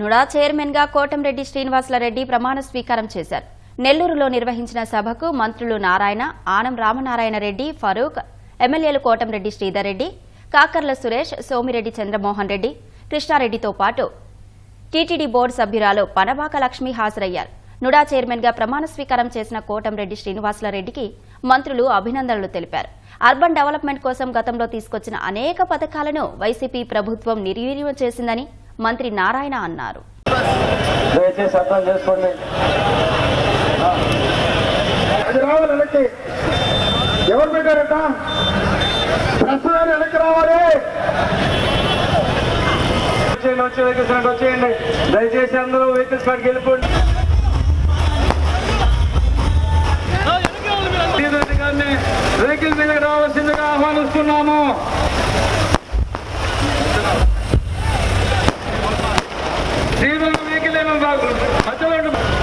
NUDA చైర్మన్గా కోటంరెడ్డి శ్రీనివాసులరెడ్డి ప్రమాణ స్వీకారం చేశారు. నెల్లూరులో నిర్వహించిన సభకు మంత్రులు నారాయణ ఆనం రామనారాయణ రెడ్డి ఫరూక్ ఎమ్మెల్యేలు కోటంరెడ్డి శ్రీధర్ రెడ్డి కాకర్ల సురేష్ సోమిరెడ్డి చంద్రమోహన్ రెడ్డి కృష్ణారెడ్డితో పాటు టీటీడీ బోర్డు సభ్యురాలు పనబాక లక్ష్మి హాజరయ్యారు. నుడా చైర్మన్గా ప్రమాణ స్వీకారం చేసిన కోటంరెడ్డి శ్రీనివాసులరెడ్డికి మంత్రులు అభినందనలు తెలిపారు. అర్బన్ డెవలప్మెంట్ కోసం గతంలో తీసుకొచ్చిన అనేక పథకాలను వైసీపీ ప్రభుత్వం నిర్వీర్యం చేసిందని మంత్రి నారాయణ అన్నారు. దయచేసి అర్థం చేసుకోండి. అది రావాలి వెనక్కి. ఎవరు పెట్టారట? ప్రస్తుతాన్ని వెనక్కి రావాలి. వచ్చేయండి వచ్చే వెహికల్స్ వచ్చేయండి. దయచేసి అందరూ వెహికల్స్ కాడికి వెళ్ళిపోండి. వెహికల్ మీదకి రావాల్సిందిగా ఆహ్వానిస్తున్నాము. వెహికల్ ఏమో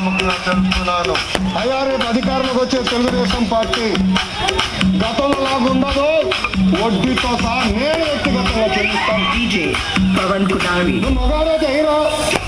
సభాముఖంగా తెలుపుతున్నాను అయ్యా రేపు అధికారంలోకి వచ్చే తెలుగుదేశం పార్టీ గతంలో లాగా ఉండదు వడ్డీతో సహా నేను వ్యక్తిగతంగా చెల్లిస్తాను. Pavan Kudari. నువ్వు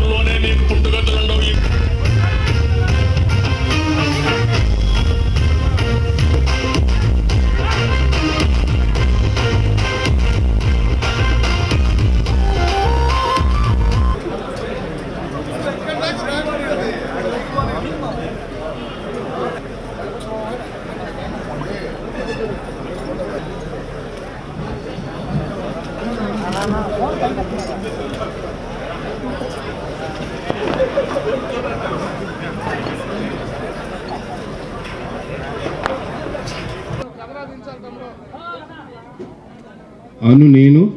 ఊర్లోనే మీకు పుట్టుగతులుండవు అను నేను.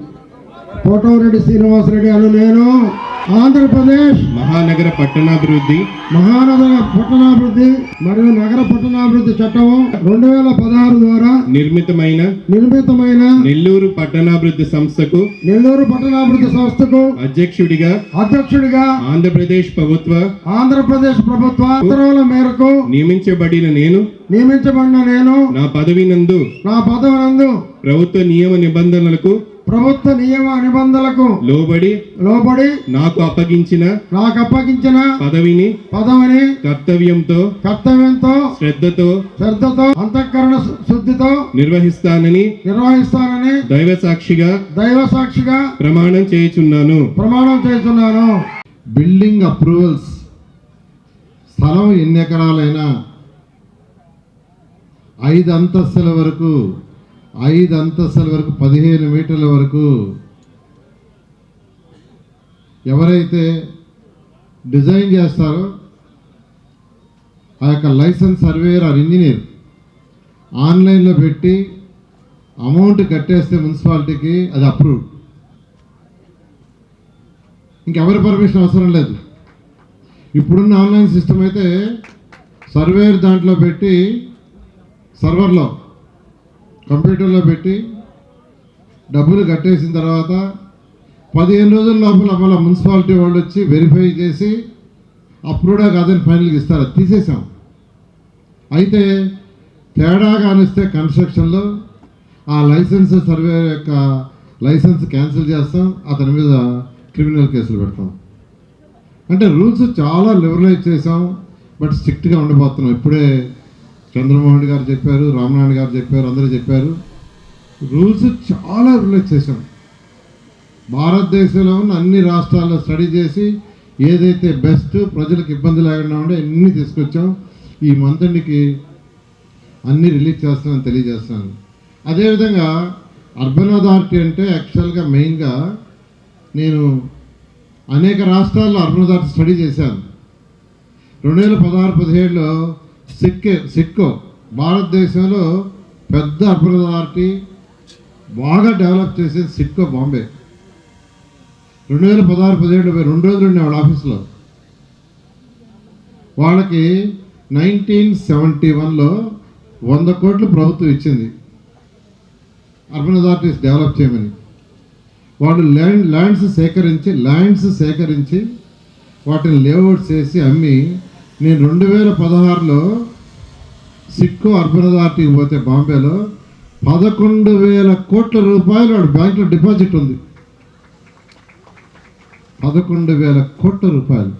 కోటమిరెడ్డి శ్రీనివాసరెడ్డి అను నేను. ఆంధ్రప్రదేశ్. మహానగర పట్టణాభివృద్ధి. మహానగర పట్టణాభివృద్ధి మరియు నగర పట్టణాభివృద్ధి చట్టం రెండు వేల పదహారు ద్వారా నిర్మితమైన నిర్మితమైన నెల్లూరు పట్టణాభివృద్ధి సంస్థకు నెల్లూరు పట్టణాభివృద్ధి సంస్థకు అధ్యక్షుడిగా అధ్యక్షుడిగా ఆంధ్రప్రదేశ్ ప్రభుత్వ ఆంధ్రప్రదేశ్ ప్రభుత్వ ఉత్తర్వుల మేరకు నియమించబడిన నేను నియమించబడిన నేను నా పదవి నందు నా పదవి నందు ప్రభుత్వ నియమ నిబంధనలకు ప్రభుత్వ నియమ నిబంధనలకు లోబడి లోబడి నాకు అప్పగించిన నాకు అప్పగించిన పదవిని పదవిని కర్తవ్యంతో కర్తవ్యంతో శ్రద్ధతో శ్రద్ధతో అంతఃకరణ శుద్ధితో నిర్వహిస్తానని నిర్వహిస్తానని దైవ సాక్షిగా దైవ సాక్షిగా ప్రమాణం చేయుచున్నాను. ప్రమాణం చేస్తున్నాను బిల్డింగ్ అప్రూవల్స్ స్థలం ఎన్ని ఎకరాలైనా ఐదు అంతస్తుల వరకు ఐదు అంతస్తుల వరకు పదిహేను మీటర్ల వరకు ఎవరైతే డిజైన్ చేస్తారో ఆ యొక్క లైసెన్స్ సర్వేయర్ ఆర్ ఇంజనీర్ ఆన్లైన్లో పెట్టి అమౌంట్ కట్టేస్తే మున్సిపాలిటీకి అది అప్రూవ్డ్ ఇంకెవరి పర్మిషన్ అవసరం లేదు. ఇప్పుడున్న ఆన్లైన్ సిస్టమ్ అయితే సర్వేర్ దాంట్లో పెట్టి సర్వర్లో కంప్యూటర్లో పెట్టి డబ్బులు కట్టేసిన తర్వాత పదిహేను రోజుల లోపల మళ్ళీ మున్సిపాలిటీ వాళ్ళు వచ్చి వెరిఫై చేసి అప్రూవ్డా కాదని ఫైనల్గా ఇస్తారు. తీసేసాం అయితే తేడా కానిస్తే కన్స్ట్రక్షన్లో ఆ లైసెన్స్ సర్వే యొక్క లైసెన్స్ క్యాన్సిల్ చేస్తాం. అతని మీద క్రిమినల్ కేసులు పెడతాం. అంటే రూల్స్ చాలా లిబరలైజ్ చేసాం బట్ స్ట్రిక్ట్గా ఉండబోతున్నాం ఇప్పుడే చంద్రమోహన్ గారు చెప్పారు రామనాయుడు గారు చెప్పారు అందరూ చెప్పారు. రూల్స్ చాలా రిలీజ్ చేశాం. భారతదేశంలో ఉన్న అన్ని రాష్ట్రాల్లో స్టడీ చేసి ఏదైతే బెస్ట్ ప్రజలకు ఇబ్బంది లేకుండా ఉండే అన్ని తీసుకొచ్చాం. ఈ మంత్రికి అన్నీ రిలీజ్ చేస్తానని తెలియజేస్తాను. అదేవిధంగా అర్బన్ అథారిటీ అంటే యాక్చువల్గా మెయిన్గా నేను అనేక రాష్ట్రాల్లో అర్బన్ అథారిటీ స్టడీ చేశాను. రెండు వేల పదహారు పదిహేడులో సిక్కే సిక్కో. భారతదేశంలో పెద్ద అర్బన్ బాగా డెవలప్ చేసేది సిట్కో బాంబే. రెండు వేల పదహారు పదిహేడు రెండు రోజులు ఉండే వాళ్ళ ఆఫీస్లో. వాళ్ళకి నైన్టీన్ సెవెంటీ వన్లో వంద కోట్లు ప్రభుత్వం ఇచ్చింది. అర్బన్ అథారిటీస్ డెవలప్ చేయమని. వాళ్ళు ల్యాండ్ ల్యాండ్స్ సేకరించి ల్యాండ్స్ సేకరించి వాటిని లేఅవుట్ చేసి అమ్మి నేను రెండు వేల పదహారులో సిక్కు అర్బన్ అథారిటీకి పోతే బాంబేలో పదకొండు వేల కోట్ల రూపాయలు వాడు బ్యాంకులో డిపాజిట్ ఉంది. పదకొండు వేల కోట్ల రూపాయలు.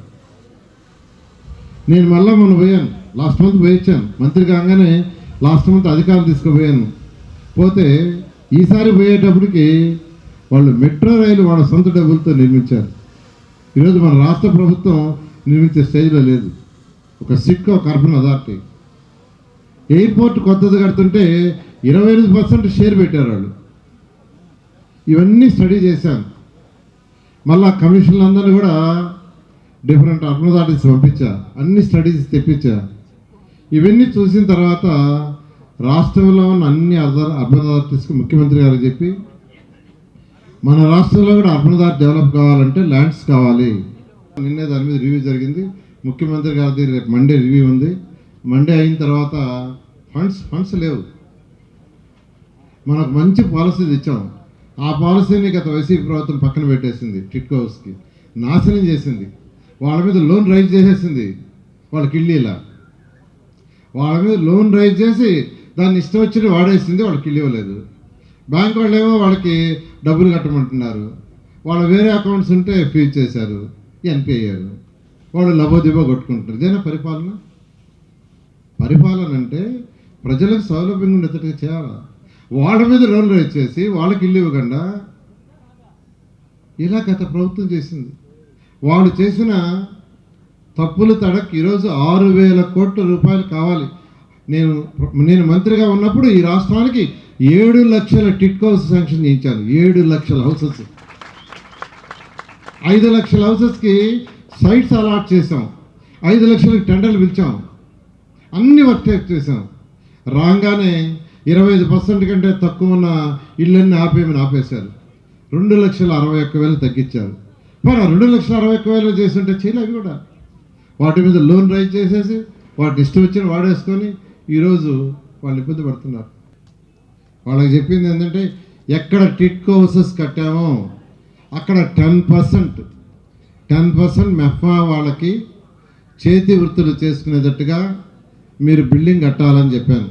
నేను మళ్ళా మొన్న పోయాను. లాస్ట్ మంత్ పోయించాను. మంత్రి కాగానే లాస్ట్ మంత్ అధికారం తీసుకుపోయాను. పోతే ఈసారి పోయేటప్పటికి వాళ్ళు మెట్రో రైలు వాళ్ళ సొంత డబ్బులతో నిర్మించారు. ఈరోజు మన రాష్ట్ర ప్రభుత్వం నిర్మించే స్టేజ్లో లేదు. ఒక సిక్ ఒక అర్బన్ అథారిటీ. ఎయిర్పోర్ట్ కొత్తది కడుతుంటే ఇరవై ఎనిమిది పర్సెంట్ షేర్ పెట్టారు వాళ్ళు. ఇవన్నీ స్టడీ చేశాను మళ్ళా కమిషన్లు అందరినీ కూడా డిఫరెంట్ అర్బన్ అథారిటీస్ పంపించా. అన్ని స్టడీస్ తెప్పించా. ఇవన్నీ చూసిన తర్వాత రాష్ట్రంలో ఉన్న అన్ని అర్బన్ అర్బన్ అథారిటీస్కి ముఖ్యమంత్రి గారు చెప్పి మన రాష్ట్రంలో కూడా అర్బన్ అథారిటీ డెవలప్ కావాలంటే ల్యాండ్స్ కావాలి. నిన్నే దాని మీద రివ్యూ జరిగింది. ముఖ్యమంత్రి గారిది రేపు మండే రివ్యూ ఉంది. మండే అయిన తర్వాత ఫండ్స్ ఫండ్స్ లేవు. మనకు మంచి పాలసీ తెచ్చాం. ఆ పాలసీని గత వైసీపీ ప్రభుత్వం పక్కన పెట్టేసింది టిట్కో హౌస్కి నాశనం చేసింది. వాళ్ళ మీద లోన్ రైజ్ చేసేసింది వాళ్ళకి ఇల్లీలా వాళ్ళ మీద లోన్ రైజ్ చేసి దాన్ని ఇష్టం వచ్చి వాడేసింది వాళ్ళకి ఇల్లు ఇవ్వలేదు బ్యాంక్ వాళ్ళు ఏమో వాళ్ళకి డబ్బులు కట్టమంటున్నారు. వాళ్ళ వేరే అకౌంట్స్ ఉంటే ఫీజ్ చేశారు ఎన్పీ అయ్యారు. వాడు లబోదిబో కొట్టుకుంటున్నారు ఇదేనా పరిపాలన? పరిపాలన అంటే ప్రజలకు సౌలభ్యంగా ఉండేటట్టుగా చేయాలా? వాళ్ళ మీద లోన్లు ఇచ్చేసి వాళ్ళకి ఇల్లు ఇవ్వకుండా ఇలా గత ప్రభుత్వం చేసింది. వాళ్ళు చేసిన తప్పులు తడక్ ఈరోజు ఆరు వేల కోట్ల రూపాయలు కావాలి. నేను నేను మంత్రిగా ఉన్నప్పుడు ఈ రాష్ట్రానికి ఏడు లక్షల టిట్ హౌస్ శాంక్షన్ చేయించాను. ఏడు లక్షల హౌసెస్. ఐదు లక్షల హౌసెస్కి సైట్స్ అలాట్ చేసాం ఐదు లక్షలకి టెండర్లు పిలిచాం. అన్ని వర్క్ చేసాం రాగానే ఇరవై ఐదు పర్సెంట్ కంటే తక్కువ ఉన్న ఇళ్ళన్నీ ఆపేయమని ఆపేశారు. రెండు లక్షల అరవై ఒక్క వేలు తగ్గించారు. మరి ఆ రెండు లక్షల అరవై ఒక్క వేలు చేస్తుంటే చేయలే కూడా. వాటి మీద లోన్ రైజ్ చేసేసి వాటిని ఇష్టం వచ్చిన వాడేసుకొని ఈరోజు వాళ్ళు ఇబ్బంది పడుతున్నారు. వాళ్ళకి చెప్పింది ఏంటంటే ఎక్కడ టిట్కో హౌసెస్ కట్టామో అక్కడ ten percent ten percent MEPMA వాళ్ళకి చేతి వృత్తులు చేసుకునేటట్టుగా మీరు బిల్డింగ్ కట్టాలని చెప్పాను.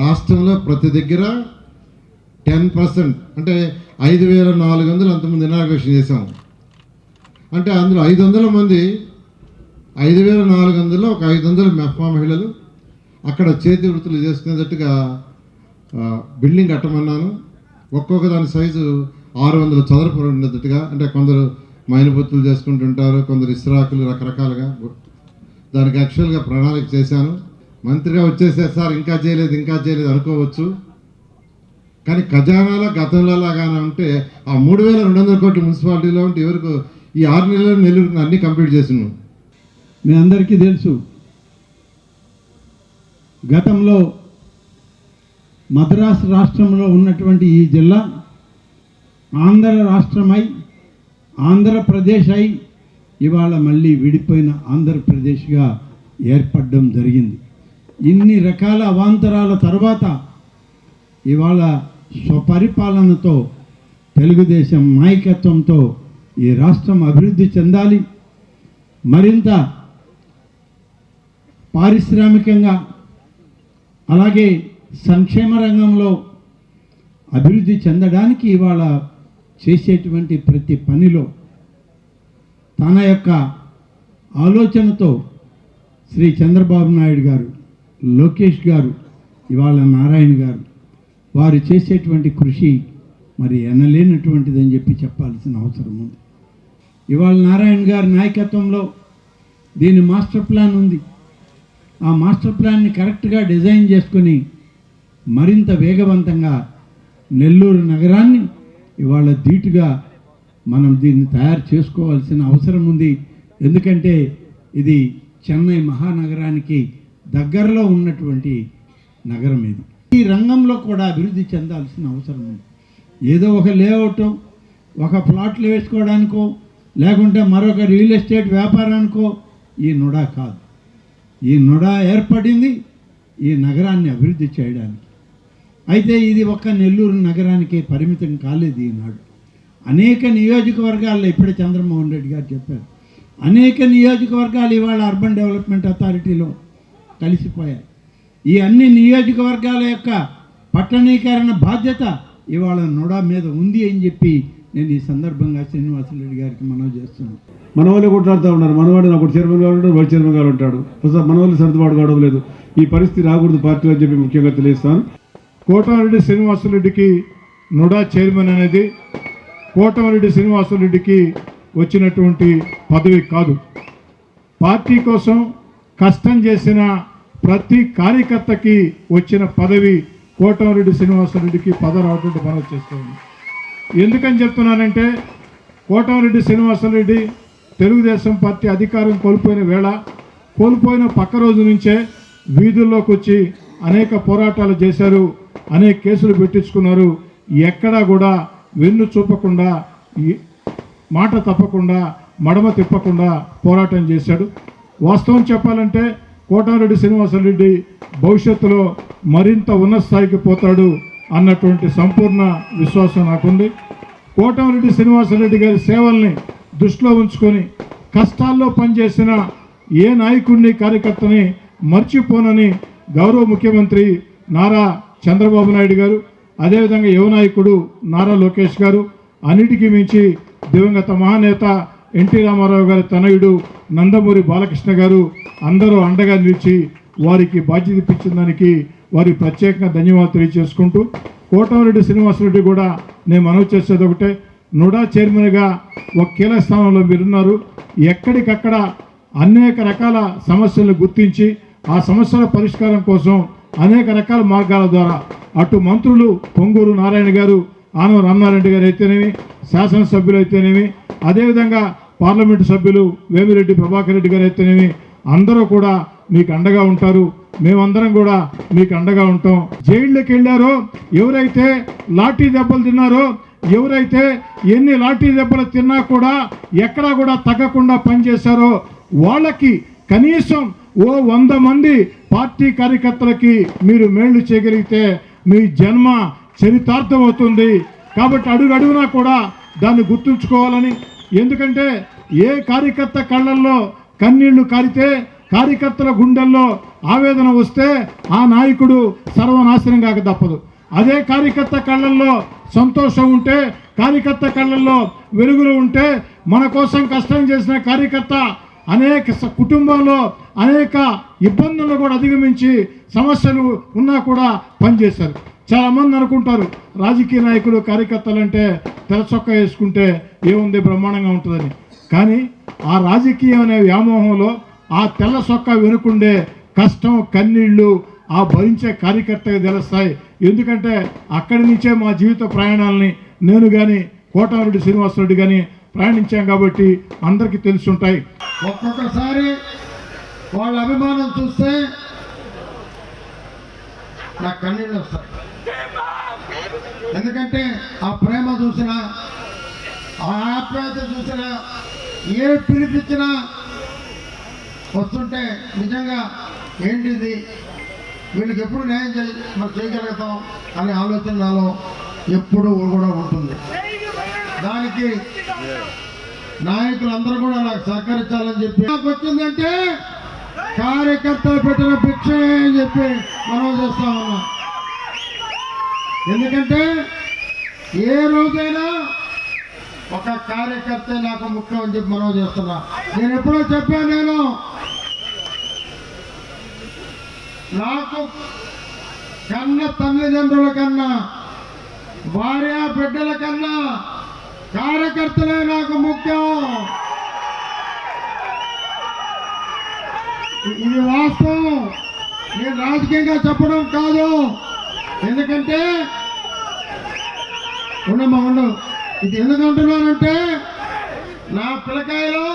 రాష్ట్రంలో ప్రతి దగ్గర టెన్ పర్సెంట్ అంటే ఐదు వేల నాలుగు వందలు అంతమంది ఇనాగ్రేషన్ చేశాము. అంటే అందులో ఐదు వందల మంది ఐదు వేల నాలుగు వందలు ఒక ఐదు వందల మెఫ్మా మహిళలు అక్కడ చేతి వృత్తులు చేసుకునేటట్టుగా బిల్డింగ్ కట్టమన్నాను. ఒక్కొక్క దాని సైజు ఆరు వందల చదరపు ఉండేటట్టుగా అంటే కొందరు మైనబుత్తులు చేసుకుంటుంటారు కొందరు ఇస్రాకులు రకరకాలుగా. దానికి యాక్చువల్గా ప్రణాళిక చేశాను. మంత్రిగా వచ్చేసే సార్ ఇంకా చేయలేదు ఇంకా చేయలేదు అనుకోవచ్చు. కానీ ఖజానాలో గతంలో లాగానే ఉంటే ఆ మూడు వేల రెండు వందల కోట్ల మున్సిపాలిటీలో ఉంటే ఎవరికి ఈ ఆరు నెలలు నెల్లూరు అన్నీ కంప్లీట్ చేసినాం. మీ అందరికీ తెలుసు గతంలో మద్రాసు రాష్ట్రంలో ఉన్నటువంటి ఈ జిల్లా ఆంధ్ర రాష్ట్రమై ఆంధ్రప్రదేశ్ అయి ఇవాళ మళ్ళీ విడిపోయిన ఆంధ్రప్రదేశ్గా ఏర్పడడం జరిగింది. ఇన్ని రకాల అవాంతరాల తర్వాత ఇవాళ స్వపరిపాలనతో తెలుగుదేశం నాయకత్వంతో ఈ రాష్ట్రం అభివృద్ధి చెందాలి. మరింత పారిశ్రామికంగా అలాగే సంక్షేమ రంగంలో అభివృద్ధి చెందడానికి ఇవాళ చేసేటువంటి ప్రతి పనిలో తన యొక్క ఆలోచనతో శ్రీ చంద్రబాబు నాయుడు గారు లోకేష్ గారు ఇవాళ నారాయణ గారు వారు చేసేటువంటి కృషి మరి ఎనలేనటువంటిదని చెప్పి చెప్పాల్సిన అవసరం ఉంది. ఇవాళ నారాయణ గారి నాయకత్వంలో దీని మాస్టర్ ప్లాన్ ఉంది. ఆ మాస్టర్ ప్లాన్ని కరెక్ట్గా డిజైన్ చేసుకొని మరింత వేగవంతంగా నెల్లూరు నగరాన్ని ఇవాళ ధీటుగా మనం దీన్ని తయారు చేసుకోవాల్సిన అవసరం ఉంది. ఎందుకంటే ఇది చెన్నై మహానగరానికి దగ్గరలో ఉన్నటువంటి నగరం ఇది. ఈ రంగంలో కూడా అభివృద్ధి చెందాల్సిన అవసరం ఉంది. ఏదో ఒక లేఅవుట్ ఒక ప్లాట్లు వేసుకోవడానికో లేకుంటే మరొక రియల్ ఎస్టేట్ వ్యాపారానికో ఈ నుడా కాదు. ఈ నుడా ఏర్పడింది ఈ నగరాన్ని అభివృద్ధి చేయడానికి. అయితే ఇది ఒక్క నెల్లూరు నగరానికి పరిమితం కాలేదు ఈనాడు. అనేక నియోజకవర్గాల్లో ఇప్పుడే చంద్రమోహన్ రెడ్డి గారు చెప్పారు. అనేక నియోజకవర్గాలు ఇవాళ అర్బన్ డెవలప్మెంట్ అథారిటీలో కలిసిపోయాయి. ఈ అన్ని నియోజకవర్గాల యొక్క పట్టణీకరణ బాధ్యత ఇవాళ నుడా మీద ఉంది అని చెప్పి నేను ఈ సందర్భంగా శ్రీనివాసరెడ్డి గారికి మనవి చేస్తున్నాను. మనవాళ్ళు కొట్లాడుతూ ఉన్నారు. మనవాడు నాకు చైర్మన్ గారు ఉంటాడు వైస్ చైర్మన్ గారు ఉంటాడు. మనవాళ్ళు సర్దుబాటు కావడం లేదు. ఈ పరిస్థితి రాకూడదు పార్టీలో అని చెప్పి ముఖ్యంగా తెలియస్తాను కోటమరెడ్డి శ్రీనివాసరెడ్డికి నుడా చైర్మన్ అనేది కోటమరెడ్డి శ్రీనివాసరెడ్డికి వచ్చినటువంటి పదవి కాదు. పార్టీ కోసం కష్టం చేసిన ప్రతి కార్యకర్తకి వచ్చిన పదవి కోటమరెడ్డి శ్రీనివాసరెడ్డికి పదవి రావటువంటి మనవి చేస్తుంది ఎందుకని చెప్తున్నానంటే కోటమరెడ్డి శ్రీనివాసరెడ్డి తెలుగుదేశం పార్టీ అధికారం కోల్పోయిన వేళ కోల్పోయిన పక్క రోజు నుంచే వీధుల్లోకి వచ్చి అనేక పోరాటాలు చేశారు. అనేక కేసులు పెట్టించుకున్నారు. ఎక్కడా కూడా వెన్ను చూపకుండా ఈ- మాట తప్పకుండా మడమ తిప్పకుండా పోరాటం చేశాడు. వాస్తవం చెప్పాలంటే కోటారెడ్డి శ్రీనివాసరెడ్డి భవిష్యత్తులో మరింత ఉన్నత స్థాయికి పోతాడు అన్నటువంటి సంపూర్ణ విశ్వాసం నాకుంది. కోటమిరెడ్డి శ్రీనివాసరెడ్డి గారి సేవల్ని దృష్టిలో ఉంచుకొని కష్టాల్లో పనిచేసిన ఏ నాయకుడిని కార్యకర్తని మర్చిపోనని గౌరవ ముఖ్యమంత్రి నారా చంద్రబాబు నాయుడు గారు అదేవిధంగా యువనాయకుడు నారా లోకేష్ గారు అన్నిటికీ మించి దివంగత మహానేత ఎన్టీ రామారావు గారి తనయుడు నందమూరి బాలకృష్ణ గారు అందరూ అండగా నిలిచి వారికి బాధ్యత ఇప్పించిన దానికి వారి ప్రత్యేకంగా ధన్యవాదాలు తెలియజేసుకుంటూ కోటమిరెడ్డి శ్రీనివాసరెడ్డి కూడా నేను మనవి చేసేది ఒకటే. నుడా చైర్మన్గా ఒక కీలక స్థానంలో మీరున్నారు. ఎక్కడికక్కడ అనేక రకాల సమస్యలను గుర్తించి ఆ సమస్యల పరిష్కారం కోసం అనేక రకాల మార్గాల ద్వారా అటు మంత్రులు పొంగూరు నారాయణ గారు ఆనవ రామారెడ్డి గారు అయితేనేమి శాసనసభ్యులు అయితేనేమి అదేవిధంగా పార్లమెంటు సభ్యులు వేమిరెడ్డి ప్రభాకర్ రెడ్డి గారు అయితేనేమి అందరూ కూడా మీకు అండగా ఉంటారు. మేమందరం కూడా మీకు అండగా ఉంటాం. జైళ్ళకి వెళ్ళారో ఎవరైతే లాఠీ దెబ్బలు తిన్నారో ఎవరైతే ఎన్ని లాఠీ దెబ్బలు తిన్నా కూడా ఎక్కడా కూడా తగ్గకుండా పనిచేశారో వాళ్ళకి కనీసం ఓ వంద మంది పార్టీ కార్యకర్తలకి మీరు మేళ్ళు చేయగలిగితే మీ జన్మ చరితార్థం అవుతుంది కాబట్టి అడుగడుగునా కూడా దాన్ని గుర్తుంచుకోవాలని. ఎందుకంటే ఏ కార్యకర్త కళ్ళల్లో కన్నీళ్ళు కారితే కార్యకర్తల గుండెల్లో ఆవేదన వస్తే ఆ నాయకుడు సర్వనాశనం కాక తప్పదు. అదే కార్యకర్త కళ్ళల్లో సంతోషం ఉంటే కార్యకర్త కళ్ళల్లో వెలుగులు ఉంటే మన కోసం కష్టం చేసిన కార్యకర్త అనేక స- కుటుంబంలో అనేక ఇబ్బందులను కూడా అధిగమించి సమస్యలు ఉన్నా కూడా పనిచేశారు. చాలా మంది అనుకుంటారు రాజకీయ నాయకులు కార్యకర్తలు అంటే తెరచొక్క వేసుకుంటే ఏముంది బ్రహ్మాండంగా ఉంటుందని. కానీ ఆ రాజకీయం అనే వ్యామోహంలో ఆ తెల్ల సొక్క వెనుకుండే కష్టం కన్నీళ్ళు ఆ భరించే కార్యకర్తగా తెలుస్తాయి. ఎందుకంటే అక్కడి నుంచే మా జీవిత ప్రయాణాలని నేను కానీ కోటారెడ్డి శ్రీనివాసరెడ్డి కానీ ప్రయాణించాం కాబట్టి అందరికీ తెలిసి ఉంటాయి. ఒక్కొక్కసారి వాళ్ళ అభిమానం చూస్తే నాకు కన్నీళ్ళు వస్తాయి. ఎందుకంటే ఆ ప్రేమ చూసినా ఆ ఆప్యాయత చూసినా ఏ పిలిపించినా వస్తుంటే నిజంగా ఏంటిది వీళ్ళకి ఎప్పుడు న్యాయం చేయ మనం చేయగలుగుతాం అనే ఆలోచన నాలో ఎప్పుడు కూడా ఉంటుంది పార్టీ నాయకులందరూ కూడా నాకు సహకరించాలని చెప్పి. నాకు వచ్చిందంటే కార్యకర్తలు పెట్టిన భిక్ష అని చెప్పి మనం చేస్తా ఉన్నాం. ఎందుకంటే ఏ రోజైనా ఒక కార్యకర్త నాకు ముఖ్యం అని చెప్పి మనం చేస్తున్నా. నేను ఎప్పుడో చెప్పాను నేను. నాకు కన్న తల్లిదండ్రుల కన్నా భార్య బిడ్డల కన్నా కార్యకర్తలే నాకు ముఖ్యం. ఇది వాస్తవం. నేను రాజకీయంగా చెప్పడం కాదు. ఎందుకంటే ఉండమ్మా ఉండు. ఇది ఎందుకు అంటున్నానంటే నా పిల్లకాయలు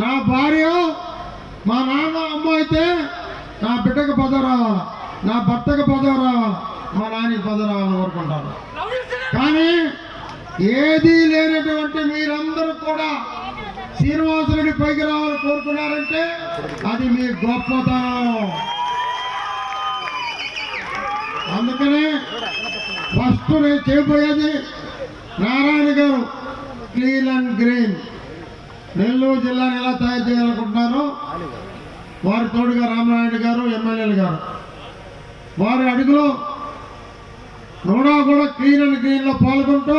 నా భార్య మా నాన్న అమ్మ అయితే నా బిడ్డకు పదవి రావాలా. నా భర్తకు పదవి రావాలా. మా నాన్నకి పదవి రావాలని కోరుకుంటాను. కానీ ఏదీ లేనటువంటి మీరందరూ కూడా శ్రీనివాసుడి పైకి రావాలని కోరుకున్నారంటే అది మీ గొప్పతనం. అందుకనే ఫస్ట్ నేను చేయబోయేది నారాయణ గారు క్లీన్ అండ్ గ్రీన్. నెల్లూరు జిల్లాని ఎలా తయారు చేయాలనుకుంటున్నారో వారి తోడుగా రామనాయుడు గారు ఎమ్మెల్యేలు గారు. వారి అడుగులో నూడా కూడా క్లీన్ అండ్ గ్రీన్లో పాల్గొంటూ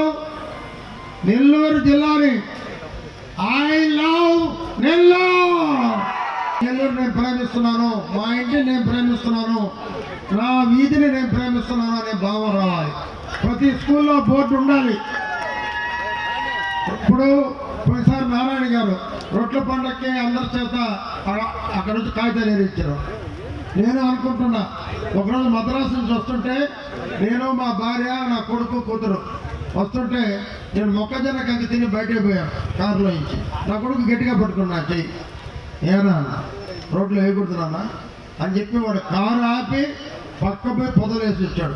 నెల్లూరు జిల్లాని. I love Nellore. నెల్లూరు నేను ప్రేమిస్తున్నాను. మా ఇంటిని నేను ప్రేమిస్తున్నాను. నా వీధిని నేను ప్రేమిస్తున్నాను అనే భావం రావాలి. ప్రతి స్కూల్లో బోర్డు ఉండాలి. ఇప్పుడు పోయినసారి నారాయణ గారు రొట్టెల పండక్కి అందరి చేత అక్కడ నుంచి కాగితాలు ఏరిచ్చారు నేను అనుకుంటున్నా ఒకరోజు మద్రాసు నుంచి వస్తుంటే నేను మా భార్య నా కొడుకు కూతురు వస్తుంటే నేను మొక్కజొన్న కంకి తిని బయటకు పోయాను కారులో నుంచి. నా కొడుకు గట్టిగా పట్టుకున్నా చెయ్యి ఏనా రోడ్లో వేయకూడదు నాన్న. అని చెప్పి వాడు కారు ఆపి పక్క పోయి పొదలేసి వచ్చాడు.